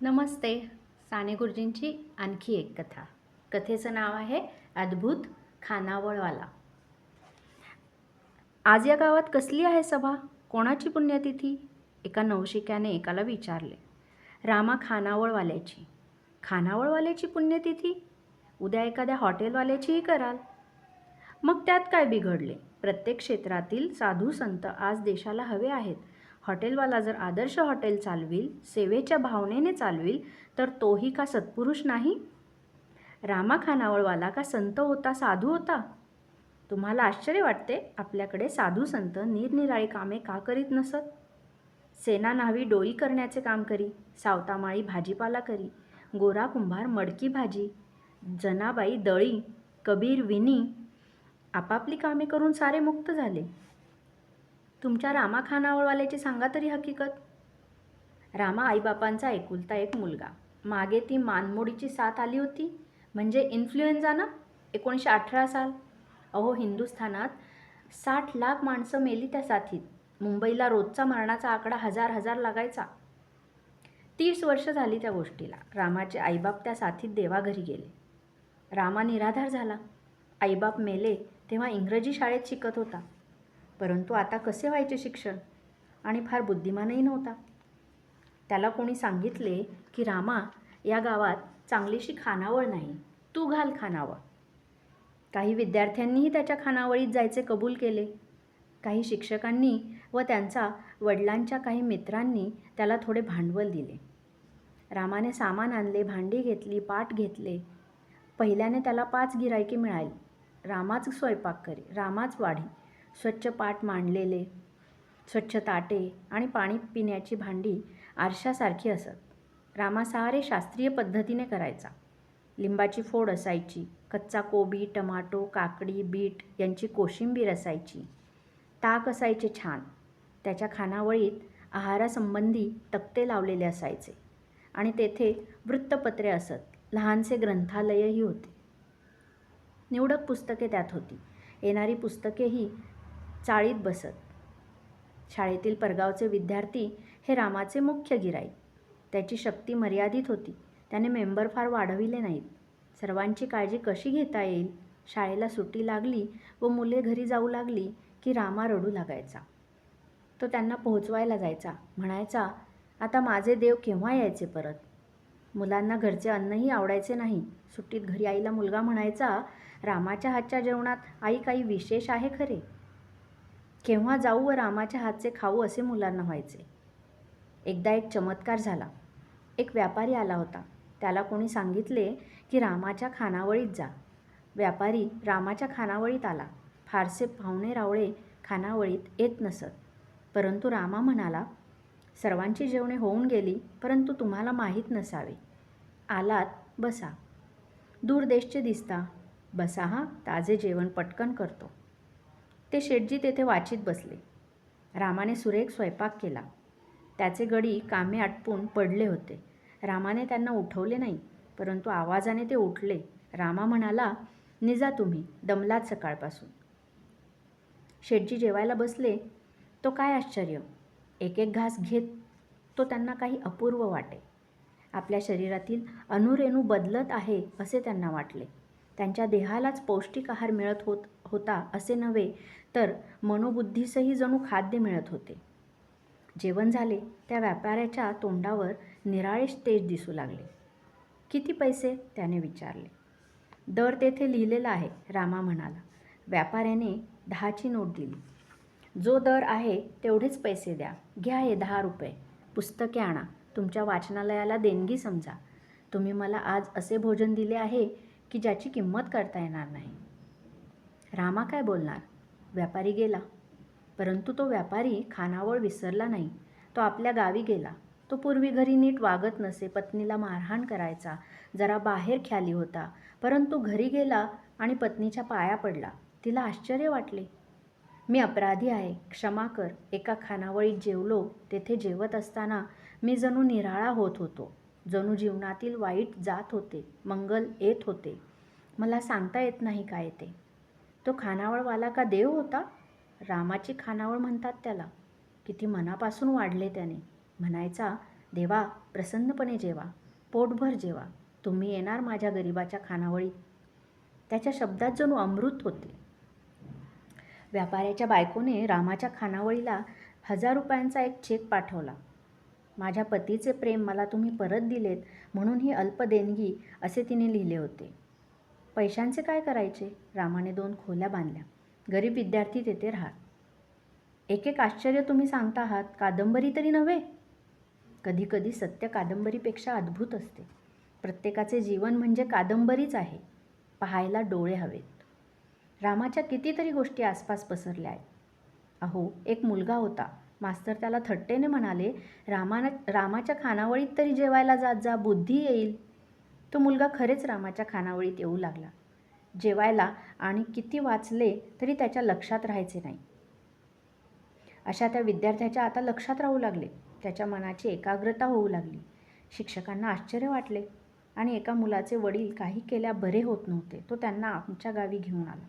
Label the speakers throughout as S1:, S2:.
S1: नमस्ते. साने गुरुजींची आणखी एक कथा. कथेचं नाव आहे अद्भुत खानावळवाला. आज या गावात कसली आहे सभा? कोणाची पुण्यतिथी? एका नवशिक्याने एकाला विचारले. रामा खानावळवाल्याची. खानावळवाल्याची पुण्यतिथी? उद्या एखाद्या हॉटेलवाल्याचीही कराल. मग त्यात काय बिघडले? प्रत्येक क्षेत्रातील साधू संत आज देशाला हवे आहेत. हॉटेलवाला जर आदर्श हॉटेल चालविल सेवेच्या भावनेने चालविल तर तोही का सत्पुरुष नाही? रामा खानावळवाला का संत होता साधू होता? तुम्हाला आश्चर्य वाटते आपल्याकडे साधू संत निरनिराळी कामे का करीत नसत? सेना न्हावी डोळी करण्याचे काम करी सावतामाळी भाजीपाला करी गोरा कुंभार मडकी भाजी जनाबाई दळी कबीर विनी आपापली कामे करून सारे मुक्त झाले. तुमच्या रामा खानावळवाल्याची सांगा तरी हकीकत. रामा आईबापांचा एकुलता एक मुलगा. मागे ती मानमोडीची साथ आली होती. म्हणजे इन्फ्लुएन्झा ना? एकोणीसशे अठरा साल. अहो हिंदुस्थानात साठ लाख माणसं मेली त्या साथीत. मुंबईला रोजचा मरणाचा आकडा हजार हजार लागायचा. तीस वर्ष झाली त्या गोष्टीला. रामाचे आईबाप त्या साथीत देवाघरी गेले. रामा निराधार झाला. आईबाप मेले तेव्हा इंग्रजी शाळेत शिकत होता. परंतु आता कसे व्हायचे शिक्षण? आणि फार बुद्धिमानही नव्हता. त्याला कोणी सांगितले की रामा या गावात चांगलीशी खानावळ नाही. तू घाल खानावळ. काही विद्यार्थ्यांनीही त्याच्या खानावळीत जायचे कबूल केले. काही शिक्षकांनी व त्यांचा वडिलांच्या काही मित्रांनी त्याला थोडे भांडवल दिले. रामाने सामान आणले भांडी घेतली पाट घेतले. पहिल्याने त्याला पाच गिरायके मिळाली. रामाच स्वयंपाक करी रामाच वाढी. स्वच्छ पाट मांडलेले स्वच्छ ताटे आणि पाणी पिण्याची भांडी आरशासारखी असत. रामा सारे शास्त्रीय पद्धतीने करायचा. लिंबाची फोड असायची कच्चा कोबी टमाटो काकडी बीट यांची कोशिंबीर असायची. ताक असायचे छान. त्याच्या खानावळीत आहारासंबंधी तक्ते लावलेले असायचे. आणि तेथे वृत्तपत्रे असत. लहानसे ग्रंथालयही होते. निवडक पुस्तके त्यात होती. येणारी पुस्तकेही चाळीत बसत. शाळेतील परगावचे विद्यार्थी हे रामाचे मुख्य गिराईक. त्याची शक्ती मर्यादित होती. त्याने मेंबर फार वाढविले नाहीत. सर्वांची काळजी कशी घेता येईल? शाळेला सुट्टी लागली व मुले घरी जाऊ लागली की रामा रडू लागायचा. तो त्यांना पोहोचवायला जायचा. म्हणायचा आता माझे देव केव्हा यायचे परत? मुलांना घरचे अन्नही आवडायचे नाही. सुट्टीत घरी आईला मुलगा म्हणायचा रामाच्या हातच्या जेवणात आई काही विशेष आहे खरे? केव्हा जाऊ व रामाच्या हातचे खाऊ असे मुलांना व्हायचे. एकदा एक चमत्कार झाला. एक व्यापारी आला होता. त्याला कोणी सांगितले की रामाच्या खानावळीत जा. व्यापारी रामाच्या खानावळीत आला. फारसे पाहुणे रावळे खानावळीत येत नसत. परंतु रामा म्हणाला सर्वांची जेवणे होऊन गेली परंतु तुम्हाला माहीत नसावे. आलात बसा. दूरदेशचे दिसता. बसा हा ताजे जेवण पटकन करतो. ते शेटजी तेथे वाचित बसले. रामाने सुरेख स्वयंपाक केला. त्याचे गडी कामे आटपून पडले होते. रामाने त्यांना उठवले नाही परंतु आवाजाने ते उठले. रामा म्हणाला निजा तुम्ही दमलात सकाळपासून. शेटजी जेवायला बसले. तो काय आश्चर्य? एक एक घास घेत तो त्यांना काही अपूर्व वाटे. आपल्या शरीरातील अणुरेणू बदलत आहे असे त्यांना वाटले. त्यांच्या देहालाच पौष्टिक आहार मिळत होत होता असे नव्हे तर मनोबुद्धीसही जणू खाद्य मिळत होते. जेवण झाले त्या व्यापाऱ्याच्या तोंडावर निराळे तेज दिसू लागले. किती पैसे? त्याने विचारले. दर तेथे लिहिलेला आहे रामा म्हणाला. व्यापाऱ्याने दहाची नोट दिली. जो दर आहे तेवढेच पैसे द्या. घ्या हे दहा रुपये. पुस्तके आणा. तुमच्या वाचनालयाला देणगी समजा. तुम्ही मला आज असे भोजन दिले आहे की ज्याची किंमत करता येणार नाही. रामा काय बोलणार? व्यापारी गेला. परंतु तो व्यापारी खानावळ विसरला नाही. तो आपल्या गावी गेला. तो पूर्वी घरी नीट वागत नसे पत्नीला मारहाण करायचा जरा बाहेर ख्याली होता. परंतु घरी गेला आणि पत्नीच्या पाया पडला. तिला आश्चर्य वाटले. मी अपराधी आहे. क्षमा कर. एका खानावळीत जेवलो. तेथे जेवत असताना मी जणू निराळा होत होतो. जणू जीवनातील वाईट जात होते मंगल येत होते. मला सांगता येत नाही काय ते. तो खानावळवाला का देव होता? रामाची खानावळ म्हणतात त्याला. किती मनापासून वाढले त्याने. म्हणायचा देवा प्रसन्नपणे जेवा. पोटभर जेवा. तुम्ही येणार माझ्या गरिबाच्या खानावळीत. त्याच्या शब्दात जणू अमृत होते. व्यापाऱ्याच्या बायकोने रामाच्या खानावळीला हजार रुपयांचा एक चेक पाठवला. माझ्या पतीचे प्रेम मला तुम्ही परत दिलेत म्हणून ही अल्प देणगी असे तिने लिहिले होते. पैशांचे काय करायचे? रामाने दोन खोल्या बांधल्या. गरीब विद्यार्थी तेथे राहत. एक एक आश्चर्य तुम्ही सांगता आहात कादंबरी तरी नव्हे? कधीकधी सत्य कादंबरीपेक्षा अद्भुत असते. प्रत्येकाचे जीवन म्हणजे कादंबरीच आहे. पाहायला डोळे हवेत. रामाच्या कितीतरी गोष्टी आसपास पसरल्या आहेत. अहो एक मुलगा होता. मास्तर त्याला थट्टेने म्हणाले रामाना रामाच्या खानावळीत तरी जेवायला जात जा बुद्धी येईल. तो मुलगा खरेच रामाच्या खानावळीत येऊ लागला. जेवायला आणि किती वाचले तरी त्याच्या लक्षात राहायचे नाही. अशा त्या विद्यार्थ्याच्या आता लक्षात राहू लागले. त्याच्या मनाची एकाग्रता होऊ लागली. शिक्षकांना आश्चर्य वाटले आणि एका मुलाचे वडील काही केल्या बरे होत नव्हते. तो त्यांना आमच्या गावी घेऊन आला.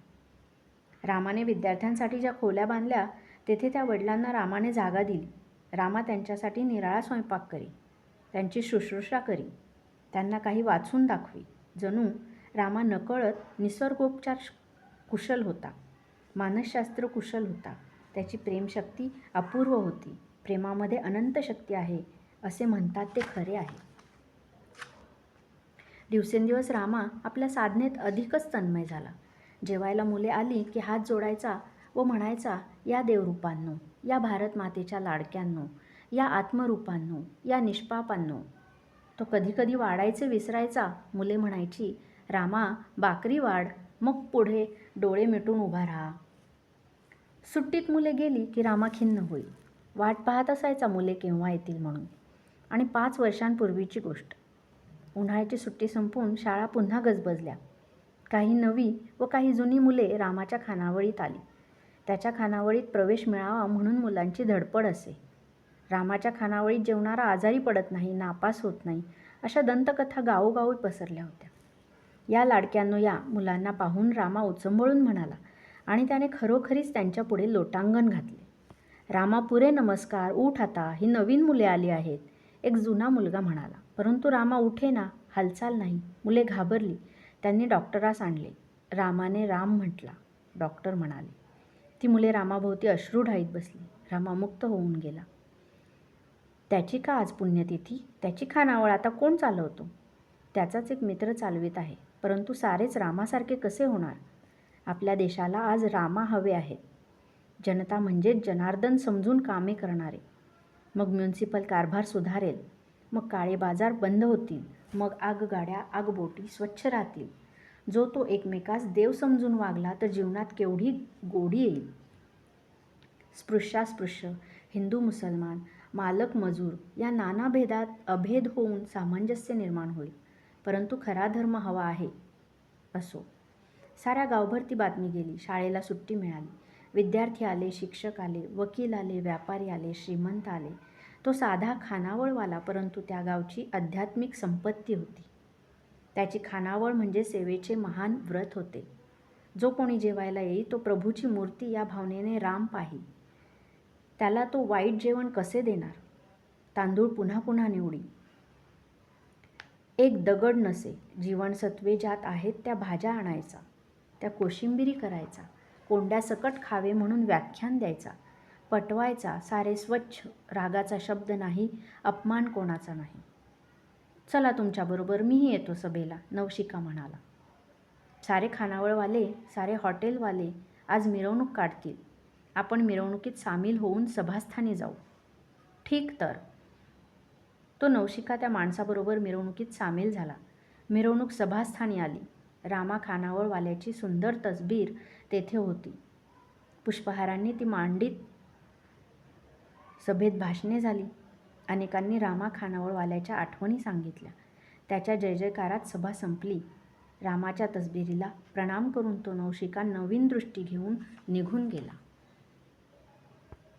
S1: रामाने विद्यार्थ्यांसाठी ज्या खोल्या बांधल्या तेथे त्या वडिलांना रामाने जागा दिली. रामा त्यांच्यासाठी निराळा स्वयंपाक करी. त्यांची शुश्रूषा करी. त्यांना काही वाचून दाखवी. जणू रामा नकळत निसर्गोपचार कुशल होता. मानसशास्त्र कुशल होता. त्याची प्रेमशक्ती अपूर्व होती. प्रेमामध्ये अनंत शक्ती आहे असे म्हणतात ते खरे आहे. दिवसेंदिवस रामा आपल्या साधनेत अधिकच तन्मय झाला. जेवायला मुले आली की हात जोडायचा व म्हणायचा या देवरूपांनो या भारत मातेच्या लाडक्यांनो या आत्मरूपांनो या निष्पापांनो. तो कधीकधी वाढायचे विसरायचा मुले म्हणायची रामा बाकरी वाढ मग पुढे डोळे मिटून उभा राहा. सुट्टीत मुले गेली की रामा खिन्न होई वाट पाहत असायचा मुले केव्हा येतील म्हणून. आणि पाच वर्षांपूर्वीची गोष्ट. उन्हाळ्याची सुट्टी संपून शाळा पुन्हा गजबजल्या. काही नवी व काही जुनी मुले रामाच्या खानावळीत आली. त्याच्या खानावळीत प्रवेश मिळावा म्हणून मुलांची धडपड असे. रामाच्या खानावळीत जेवणारा आजारी पडत नाही नापास होत नाही अशा दंतकथा गावोगावी पसरल्या होत्या. या लाडक्यांनो या मुलांना पाहून रामा उचंबळून म्हणाला आणि त्याने खरोखरीच त्यांच्यापुढे लोटांगण घातले. रामा पुरे नमस्कार उठ आता ही नवीन मुले आली आहेत एक जुना मुलगा म्हणाला. परंतु रामा उठे ना हालचाल नाही मुले घाबरली. त्यांनी डॉक्टरास आणले. रामाने राम म्हटला. डॉक्टर म्हणाले ती मुले रामाभोवती अश्रू ढाईत बसली. रामा मुक्त होऊन गेला. त्याची का आज पुण्यतिथी? त्याची खानावळ आता कोण चालवतो? त्याचाच एक मित्र चालवित आहे. परंतु सारेच रामासारखे कसे होणार? आपल्या देशाला आज रामा हवे आहेत. जनता म्हणजेच जनार्दन समजून कामे करणारे. मग म्युन्सिपल कारभार सुधारेल. मग काळे बाजार बंद होतील. मग आगगाड्या आगबोटी स्वच्छ राहतील. जो तो एकमेकास देव समजून वागला तर जीवनात केवढी गोडी येईल? स्पृश्यास्पृश्य हिंदू मुसलमान मालक मजूर या नाना भेदात अभेद होऊन सामंजस्य निर्माण होईल. परंतु खरा धर्म हवा आहे असो. साऱ्या गावभर ती बातमी गेली. शाळेला सुट्टी मिळाली. विद्यार्थी आले शिक्षक आले वकील आले व्यापारी आले श्रीमंत आले. तो साधा खानावळवाला परंतु त्या गावची आध्यात्मिक संपत्ती होती. त्याची खानावळ म्हणजे सेवेचे महान व्रत होते. जो कोणी जेवायला येई तो प्रभूची मूर्ती या भावनेने राम पाही. त्याला तो वाईट जेवण कसे देणार? तांदूळ पुन्हा पुन्हा निवडी. एक दगड नसे जीवनसत्वे ज्यात आहेत त्या भाज्या आणायचा त्या कोशिंबिरी करायचा कोंड्या सकट खावे म्हणून व्याख्यान द्यायचा पटवायचा सारे स्वच्छ रागाचा शब्द नाही अपमान कोणाचा नाही. चला तुमच्याबरोबर मीही येतो सभेला नवशिका म्हणाला. सारे खानावळवाले सारे हॉटेलवाले आज मिरवणूक काढतील. आपण मिरवणुकीत सामील होऊन सभास्थानी जाऊ. ठीक तर. तो नवशिका त्या माणसाबरोबर मिरवणुकीत सामील झाला. मिरवणूक सभास्थानी आली. रामा खानावळवाल्याची सुंदर तसबीर तेथे होती. पुष्पहारांनी ती मांडीत सभेत भाषणे झाली. अनेकांनी रामा खानावळवाल्याच्या आठवणी सांगितल्या. त्याच्या जय जयकारात सभा संपली. रामाच्या तसबिरीला प्रणाम करून तो नवशिका नवीन दृष्टी घेऊन निघून गेला.